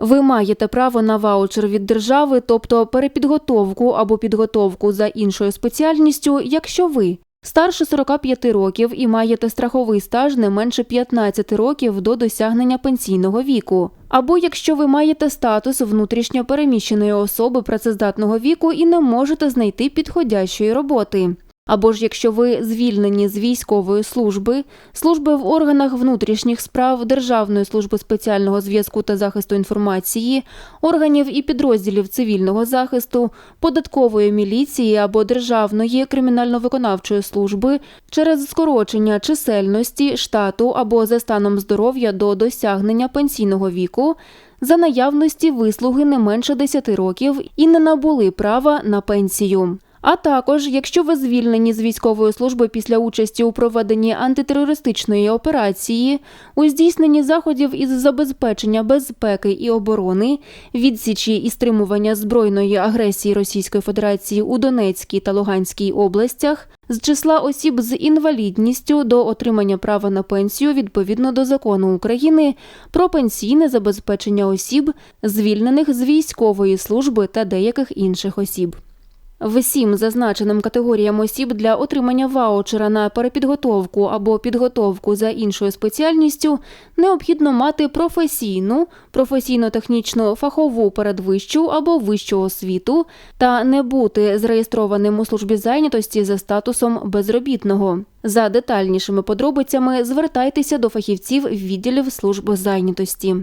Ви маєте право на ваучер від держави, тобто перепідготовку або підготовку за іншою спеціальністю, якщо ви старше 45 років і маєте страховий стаж не менше 15 років до досягнення пенсійного віку. Або якщо ви маєте статус внутрішньо переміщеної особи працездатного віку і не можете знайти підходящої роботи. Або ж якщо ви звільнені з військової служби, служби в органах внутрішніх справ Державної служби спеціального зв'язку та захисту інформації, органів і підрозділів цивільного захисту, податкової міліції або державної кримінально-виконавчої служби через скорочення чисельності, штату або за станом здоров'я до досягнення пенсійного віку. За наявності вислуги не менше 10 років і не набули права на пенсію. А також, якщо ви звільнені з військової служби після участі у проведенні антитерористичної операції, у здійсненні заходів із забезпечення безпеки і оборони, відсічі і стримування збройної агресії Російської Федерації у Донецькій та Луганській областях, з числа осіб з інвалідністю до отримання права на пенсію відповідно до закону України про пенсійне забезпечення осіб, звільнених з військової служби та деяких інших осіб. Всім зазначеним категоріям осіб для отримання ваучера на перепідготовку або підготовку за іншою спеціальністю необхідно мати професійну, професійно-технічну фахову передвищу або вищу освіту та не бути зареєстрованим у службі зайнятості за статусом безробітного. За детальнішими подробицями звертайтеся до фахівців відділів служби зайнятості.